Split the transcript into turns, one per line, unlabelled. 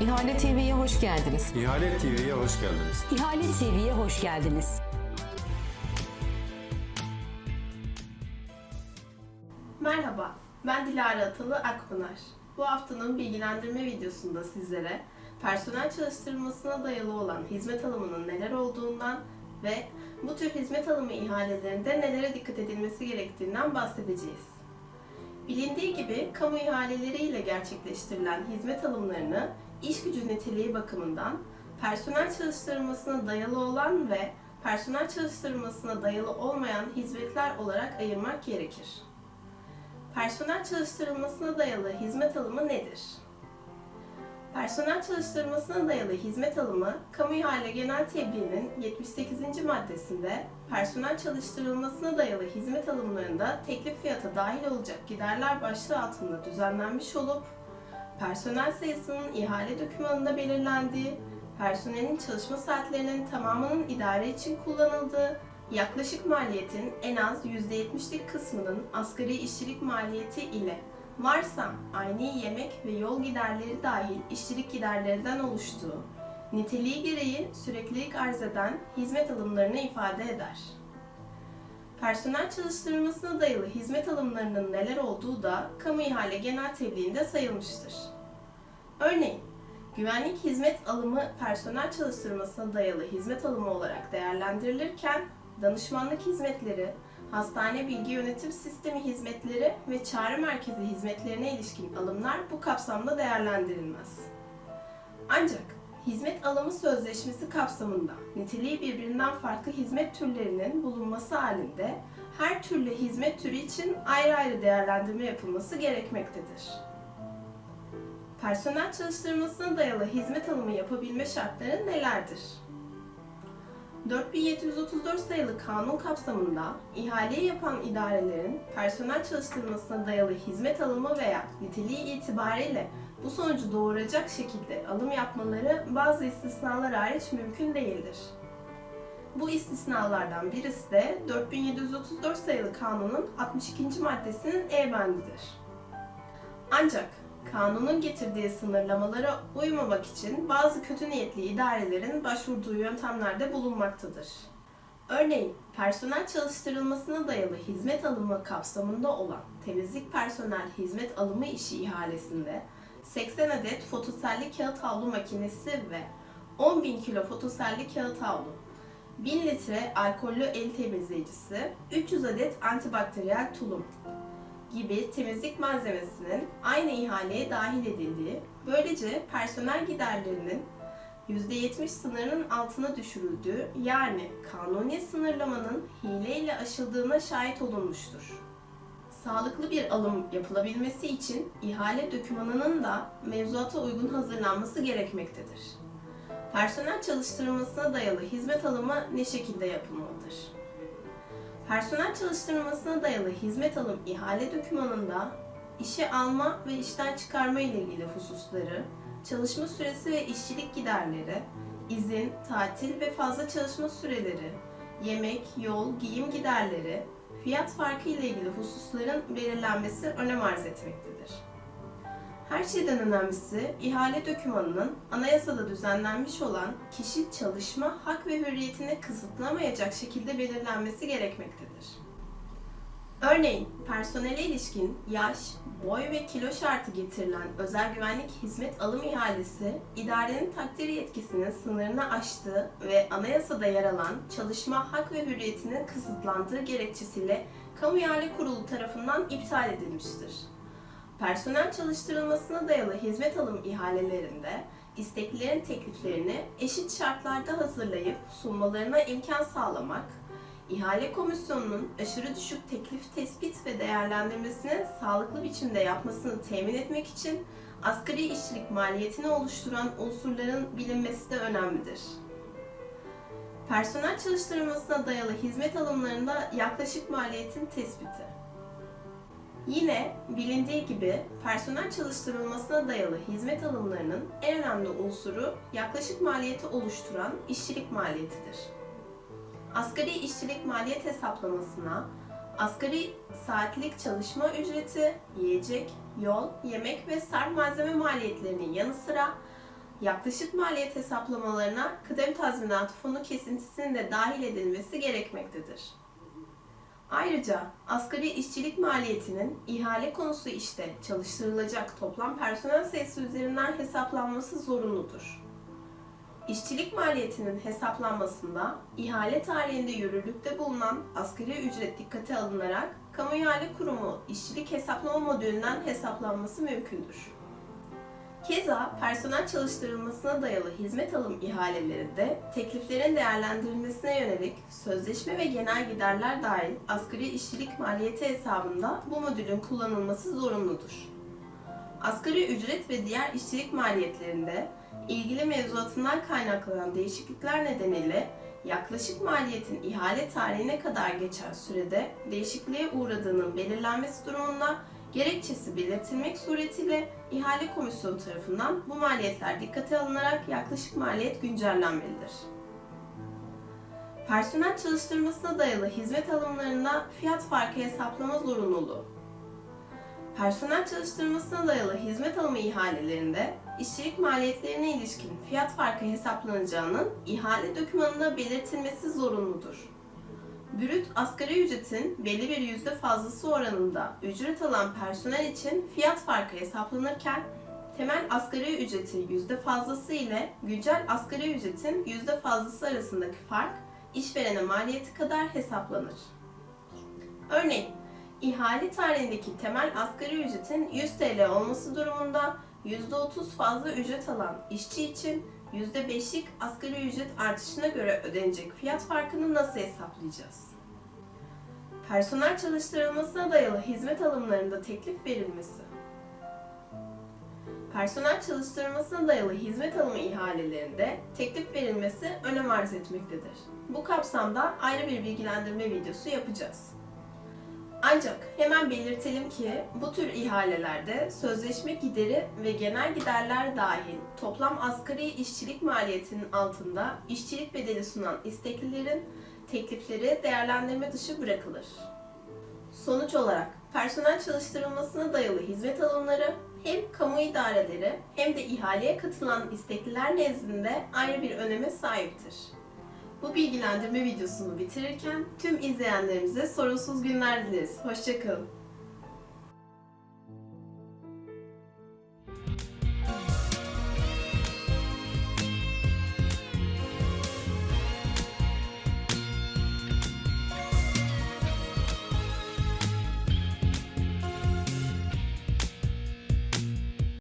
İhale TV'ye hoş geldiniz.
İhale TV'ye hoş geldiniz.
İhale TV'ye hoş geldiniz.
Merhaba, ben Dilara Atalı Akpınar. Bu haftanın bilgilendirme videosunda sizlere personel çalıştırılmasına dayalı olan hizmet alımının neler olduğundan ve bu tür hizmet alımı ihalelerinde nelere dikkat edilmesi gerektiğinden bahsedeceğiz. Bilindiği gibi kamu ihaleleriyle gerçekleştirilen hizmet alımlarını iş gücü niteliği bakımından personel çalıştırılmasına dayalı olan ve personel çalıştırılmasına dayalı olmayan hizmetler olarak ayırmak gerekir. Personel çalıştırılmasına dayalı hizmet alımı nedir? Personel çalıştırılmasına dayalı hizmet alımı, Kamu İhale Genel Tebliği'nin 78. maddesinde personel çalıştırılmasına dayalı hizmet alımlarında teklif fiyata dahil olacak giderler başlığı altında düzenlenmiş olup, personel sayısının ihale dokümanında belirlendiği, personelin çalışma saatlerinin tamamının idare için kullanıldığı, yaklaşık maliyetin en az %70'lik kısmının asgari işçilik maliyeti ile varsa aynı yemek ve yol giderleri dahil işçilik giderlerinden oluştuğu, niteliği gereği süreklilik arz eden hizmet alımlarını ifade eder. Personel çalıştırılmasına dayalı hizmet alımlarının neler olduğu da Kamu İhale Genel Tebliği'nde sayılmıştır. Örneğin, güvenlik hizmet alımı personel çalıştırmasına dayalı hizmet alımı olarak değerlendirilirken, danışmanlık hizmetleri, hastane bilgi yönetim sistemi hizmetleri ve çağrı merkezi hizmetlerine ilişkin alımlar bu kapsamda değerlendirilmez. Ancak hizmet alımı sözleşmesi kapsamında niteliği birbirinden farklı hizmet türlerinin bulunması halinde her türlü hizmet türü için ayrı ayrı değerlendirme yapılması gerekmektedir. Personel çalıştırmasına dayalı hizmet alımı yapabilme şartları nelerdir? 4734 sayılı kanun kapsamında ihaleyi yapan idarelerin personel çalıştırmasına dayalı hizmet alımı veya niteliği itibariyle bu sonucu doğuracak şekilde alım yapmaları bazı istisnalar hariç mümkün değildir. Bu istisnalardan birisi de 4734 sayılı kanunun 62. maddesinin E bendidir. Ancak kanunun getirdiği sınırlamalara uymamak için bazı kötü niyetli idarelerin başvurduğu yöntemlerde bulunmaktadır. Örneğin, personel çalıştırılmasına dayalı hizmet alımı kapsamında olan temizlik personel hizmet alımı işi ihalesinde 80 adet fotoselli kağıt havlu makinesi ve 10.000 kilo fotoselli kağıt havlu, 1000 litre alkollü el temizleyicisi, 300 adet antibakteriyel tulum, gibi temizlik malzemesinin aynı ihaleye dahil edildiği, böylece personel giderlerinin %70 sınırının altına düşürüldüğü yani kanuni sınırlamanın hileyle aşıldığına şahit olunmuştur. Sağlıklı bir alım yapılabilmesi için ihale dokümanının da mevzuata uygun hazırlanması gerekmektedir. Personel çalıştırılmasına dayalı hizmet alımı ne şekilde yapılmalıdır? Personel çalıştırılmasına dayalı hizmet alım ihale dokümanında işe alma ve işten çıkarma ile ilgili hususları, çalışma süresi ve işçilik giderleri, izin, tatil ve fazla çalışma süreleri, yemek, yol, giyim giderleri, fiyat farkı ile ilgili hususların belirlenmesi önem arz etmektedir. Her şeyden önemlisi ihale dokümanının anayasada düzenlenmiş olan kişi çalışma hak ve hürriyetini kısıtlamayacak şekilde belirlenmesi gerekmektedir. Örneğin personele ilişkin yaş, boy ve kilo şartı getirilen özel güvenlik hizmet alım ihalesi, idarenin takdir yetkisinin sınırını aştığı ve anayasada yer alan çalışma hak ve hürriyetinin kısıtlandığı gerekçesiyle Kamu İhale Kurulu tarafından iptal edilmiştir. Personel çalıştırılmasına dayalı hizmet alım ihalelerinde isteklilerin tekliflerini eşit şartlarda hazırlayıp sunmalarına imkan sağlamak, ihale komisyonunun aşırı düşük teklif tespit ve değerlendirmesini sağlıklı biçimde yapmasını temin etmek için asgari işçilik maliyetini oluşturan unsurların bilinmesi de önemlidir. Personel çalıştırılmasına dayalı hizmet alımlarında yaklaşık maliyetin tespiti. Yine bilindiği gibi personel çalıştırılmasına dayalı hizmet alımlarının en önemli unsuru yaklaşık maliyeti oluşturan işçilik maliyetidir. Asgari işçilik maliyet hesaplamasına asgari saatlik çalışma ücreti, yiyecek, yol, yemek ve sarf malzeme maliyetlerinin yanı sıra yaklaşık maliyet hesaplamalarına kıdem tazminatı fonu kesintisinin de dahil edilmesi gerekmektedir. Ayrıca asgari işçilik maliyetinin ihale konusu işte çalıştırılacak toplam personel sayısı üzerinden hesaplanması zorunludur. İşçilik maliyetinin hesaplanmasında ihale tarihinde yürürlükte bulunan asgari ücret dikkate alınarak Kamu İhale Kurumu işçilik hesaplama modülünden hesaplanması mümkündür. Keza personel çalıştırılmasına dayalı hizmet alım ihalelerinde tekliflerin değerlendirilmesine yönelik sözleşme ve genel giderler dahil asgari işçilik maliyeti hesabında bu modülün kullanılması zorunludur. Asgari ücret ve diğer işçilik maliyetlerinde ilgili mevzuatından kaynaklanan değişiklikler nedeniyle yaklaşık maliyetin ihale tarihine kadar geçen sürede değişikliğe uğradığının belirlenmesi durumunda gerekçesi belirtilmek suretiyle ihale komisyonu tarafından bu maliyetler dikkate alınarak yaklaşık maliyet güncellenmelidir. Personel çalıştırmasına dayalı hizmet alımlarında fiyat farkı hesaplama zorunluluğu. Personel çalıştırmasına dayalı hizmet alımı ihalelerinde işçilik maliyetlerine ilişkin fiyat farkı hesaplanacağının ihale dokümanında belirtilmesi zorunludur. Brüt asgari ücretin belli bir yüzde fazlası oranında ücret alan personel için fiyat farkı hesaplanırken temel asgari ücretin yüzde fazlası ile güncel asgari ücretin yüzde fazlası arasındaki fark işverene maliyeti kadar hesaplanır. Örneğin, ihale tarihindeki temel asgari ücretin 100 TL olması durumunda %30 fazla ücret alan işçi için %5'lik asgari ücret artışına göre ödenecek fiyat farkını nasıl hesaplayacağız? Personel çalıştırılmasına dayalı hizmet alımlarında teklif verilmesi. Personel çalıştırılmasına dayalı hizmet alımı ihalelerinde teklif verilmesi önem arz etmektedir. Bu kapsamda ayrı bir bilgilendirme videosu yapacağız. Ancak hemen belirtelim ki bu tür ihalelerde sözleşme gideri ve genel giderler dahil toplam asgari işçilik maliyetinin altında işçilik bedeli sunan isteklilerin teklifleri değerlendirme dışı bırakılır. Sonuç olarak personel çalıştırılmasına dayalı hizmet alımları hem kamu idareleri hem de ihaleye katılan istekliler nezdinde ayrı bir öneme sahiptir. Bu bilgilendirme videosunu bitirirken tüm izleyenlerimize sorunsuz günler dileriz. Hoşçakalın.